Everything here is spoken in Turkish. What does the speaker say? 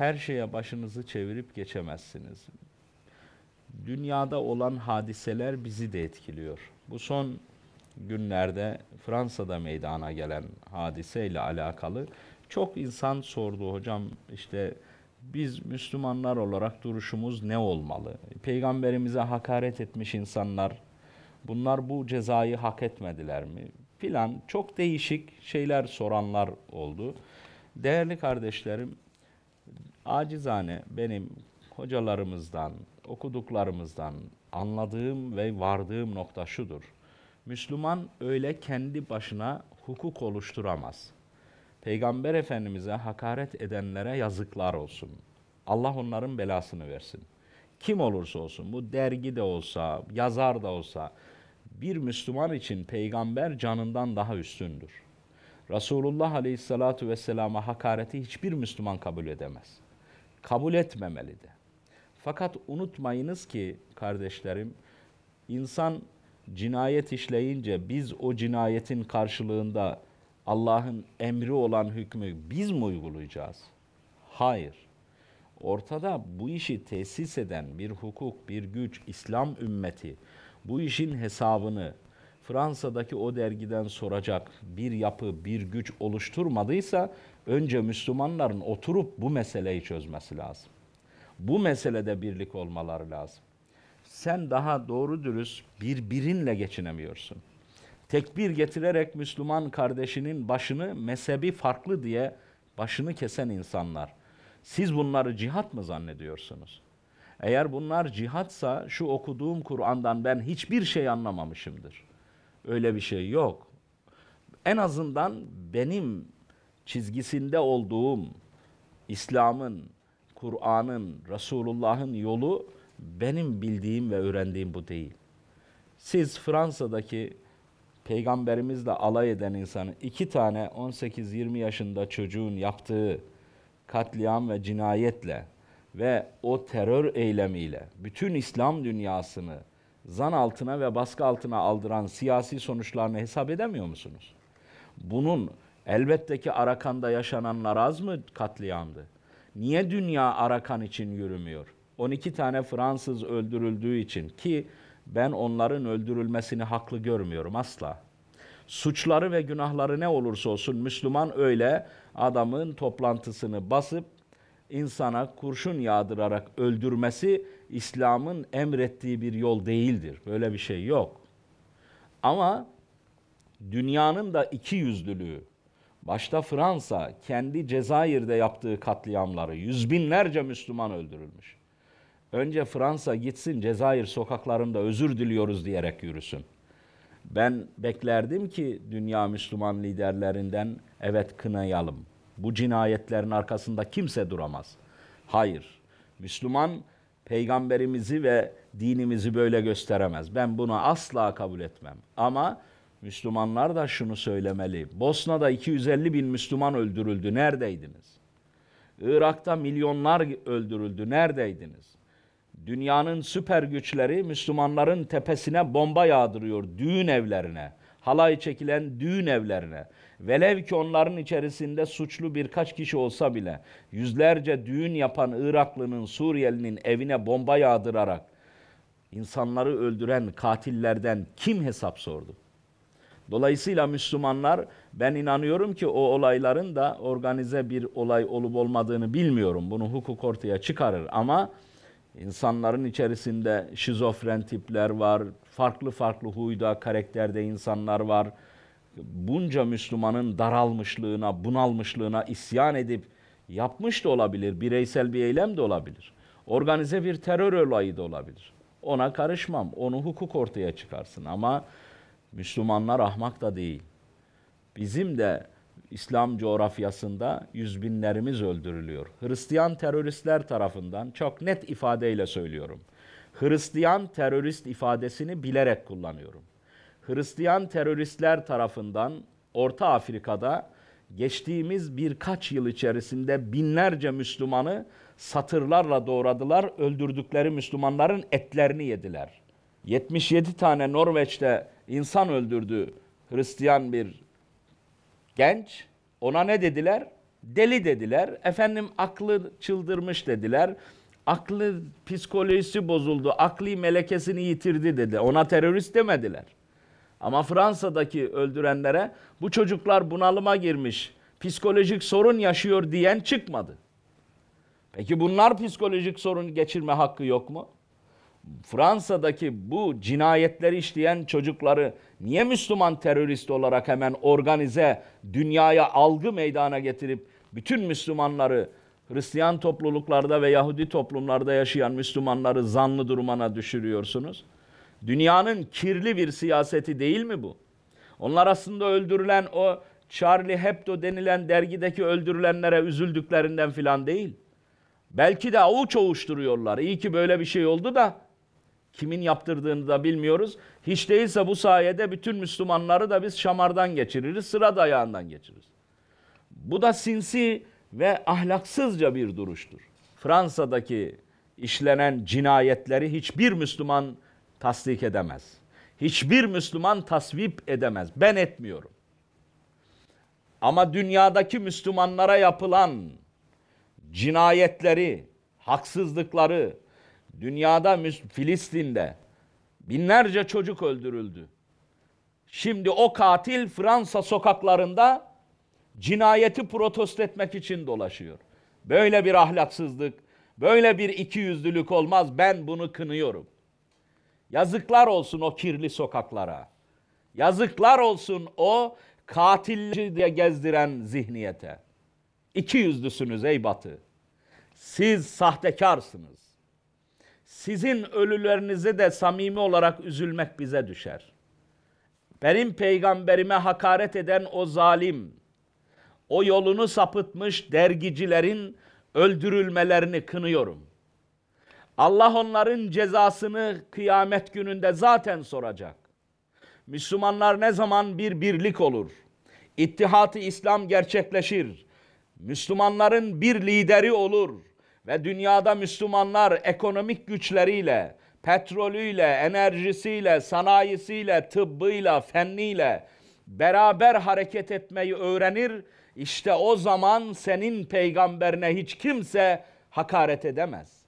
her şeye başınızı çevirip geçemezsiniz. Dünyada olan hadiseler bizi de etkiliyor. Bu son günlerde Fransa'da meydana gelen hadiseyle alakalı çok insan sordu hocam işte biz Müslümanlar olarak duruşumuz ne olmalı? Peygamberimize hakaret etmiş insanlar bunlar bu cezayı hak etmediler mi? Filan çok değişik şeyler soranlar oldu. Değerli kardeşlerim, acizane benim hocalarımızdan, okuduklarımızdan anladığım ve vardığım nokta şudur. Müslüman öyle kendi başına hukuk oluşturamaz. Peygamber Efendimiz'e hakaret edenlere yazıklar olsun. Allah onların belasını versin. Kim olursa olsun, bu dergi de olsa, yazar da olsa, bir Müslüman için peygamber canından daha üstündür. Resulullah Aleyhisselatü Vesselam'a hakareti hiçbir Müslüman kabul edemez. Kabul etmemeli de. Fakat unutmayınız ki kardeşlerim, insan cinayet işleyince biz o cinayetin karşılığında Allah'ın emri olan hükmü biz mi uygulayacağız? Hayır. Ortada bu işi tesis eden bir hukuk, bir güç, İslam ümmeti bu işin hesabını Fransa'daki o dergiden soracak bir yapı, bir güç oluşturmadıysa önce Müslümanların oturup bu meseleyi çözmesi lazım. Bu meselede birlik olmaları lazım. Sen daha doğru dürüst birbirinle geçinemiyorsun. Tekbir getirerek Müslüman kardeşinin başını mezhebi farklı diye başını kesen insanlar. Siz bunları cihat mı zannediyorsunuz? Eğer bunlar cihatsa şu okuduğum Kur'an'dan ben hiçbir şey anlamamışımdır. Öyle bir şey yok. En azından benim çizgisinde olduğum İslam'ın, Kur'an'ın, Resulullah'ın yolu benim bildiğim ve öğrendiğim bu değil. Siz Fransa'daki peygamberimizle alay eden insanı iki tane 18-20 yaşında çocuğun yaptığı katliam ve cinayetle ve o terör eylemiyle bütün İslam dünyasını zan altına ve baskı altına aldıran siyasi sonuçlarını hesap edemiyor musunuz? Bunun elbette ki Arakan'da yaşananlar az mı katliamdı? Niye dünya Arakan için yürümüyor? 12 tane Fransız öldürüldüğü için ki ben onların öldürülmesini haklı görmüyorum asla. Suçları ve günahları ne olursa olsun Müslüman öyle adamın toplantısını basıp insana kurşun yağdırarak öldürmesi İslam'ın emrettiği bir yol değildir. Böyle bir şey yok. Ama dünyanın da iki yüzlülüğü, başta Fransa kendi Cezayir'de yaptığı katliamları, yüz binlerce Müslüman öldürülmüş. Önce Fransa gitsin Cezayir sokaklarında özür diliyoruz diyerek yürüsün. Ben beklerdim ki dünya Müslüman liderlerinden evet kınayalım. Bu cinayetlerin arkasında kimse duramaz. Hayır. Müslüman peygamberimizi ve dinimizi böyle gösteremez. Ben bunu asla kabul etmem. Ama Müslümanlar da şunu söylemeli. Bosna'da 250 bin Müslüman öldürüldü. Neredeydiniz? Irak'ta milyonlar öldürüldü. Neredeydiniz? Dünyanın süper güçleri Müslümanların tepesine bomba yağdırıyor düğün evlerine. Halay çekilen düğün evlerine. Velev ki onların içerisinde suçlu birkaç kişi olsa bile yüzlerce düğün yapan Iraklının, Suriyelinin evine bomba yağdırarak insanları öldüren katillerden kim hesap sordu? Dolayısıyla Müslümanlar ben inanıyorum ki o olayların da organize bir olay olup olmadığını bilmiyorum. Bunu hukuk ortaya çıkarır ama insanların içerisinde şizofren tipler var, farklı farklı huyda, karakterde insanlar var. Bunca Müslümanın daralmışlığına, bunalmışlığına isyan edip yapmış da olabilir. Bireysel bir eylem de olabilir. Organize bir terör olayı da olabilir. Ona karışmam. Onu hukuk ortaya çıkarsın ama Müslümanlar ahmak da değil. Bizim de İslam coğrafyasında yüz binlerimiz öldürülüyor. Hristiyan teröristler tarafından çok net ifadeyle söylüyorum. Hristiyan terörist ifadesini bilerek kullanıyorum. Hristiyan teröristler tarafından Orta Afrika'da geçtiğimiz birkaç yıl içerisinde binlerce Müslümanı satırlarla doğradılar, öldürdükleri Müslümanların etlerini yediler. 77 tane Norveç'te insan öldürdü Hristiyan bir genç. Ona ne dediler? Deli dediler. Efendim aklı çıldırmış dediler. Aklı psikolojisi bozuldu. Akli melekesini yitirdi dedi. Ona terörist demediler. Ama Fransa'daki öldürenlere bu çocuklar bunalıma girmiş, psikolojik sorun yaşıyor diyen çıkmadı. Peki bunlar psikolojik sorun geçirme hakkı yok mu? Fransa'daki bu cinayetleri işleyen çocukları niye Müslüman terörist olarak hemen organize dünyaya algı meydana getirip bütün Müslümanları Hristiyan topluluklarda ve Yahudi toplumlarda yaşayan Müslümanları zanlı durumuna düşürüyorsunuz? Dünyanın kirli bir siyaseti değil mi bu? Onlar aslında öldürülen o Charlie Hebdo denilen dergideki öldürülenlere üzüldüklerinden filan değil. Belki de avuç ovuşturuyorlar. İyi ki böyle bir şey oldu da kimin yaptırdığını da bilmiyoruz. Hiç değilse bu sayede bütün Müslümanları da biz şamardan geçiririz, sıra dayağından geçiririz. Bu da sinsi ve ahlaksızca bir duruştur. Fransa'daki işlenen cinayetleri hiçbir Müslüman tasdik edemez. Hiçbir Müslüman tasvip edemez. Ben etmiyorum. Ama dünyadaki Müslümanlara yapılan cinayetleri, haksızlıkları, dünyada Filistin'de binlerce çocuk öldürüldü. Şimdi o katil Fransa sokaklarında cinayeti protesto etmek için dolaşıyor. Böyle bir ahlaksızlık, böyle bir ikiyüzlülük olmaz. Ben bunu kınıyorum. Yazıklar olsun o kirli sokaklara. Yazıklar olsun o katilci diye gezdiren zihniyete. İki yüzlüsünüz ey Batı. Siz sahtekarsınız. Sizin ölülerinizi de samimi olarak üzülmek bize düşer. Benim peygamberime hakaret eden o zalim, o yolunu sapıtmış dergicilerin öldürülmelerini kınıyorum. Allah onların cezasını kıyamet gününde zaten soracak. Müslümanlar ne zaman bir birlik olur? İttihat-ı İslam gerçekleşir. Müslümanların bir lideri olur ve dünyada Müslümanlar ekonomik güçleriyle, petrolüyle, enerjisiyle, sanayisiyle, tıbbıyla, fenniyle beraber hareket etmeyi öğrenir. İşte o zaman senin peygamberine hiç kimse hakaret edemez.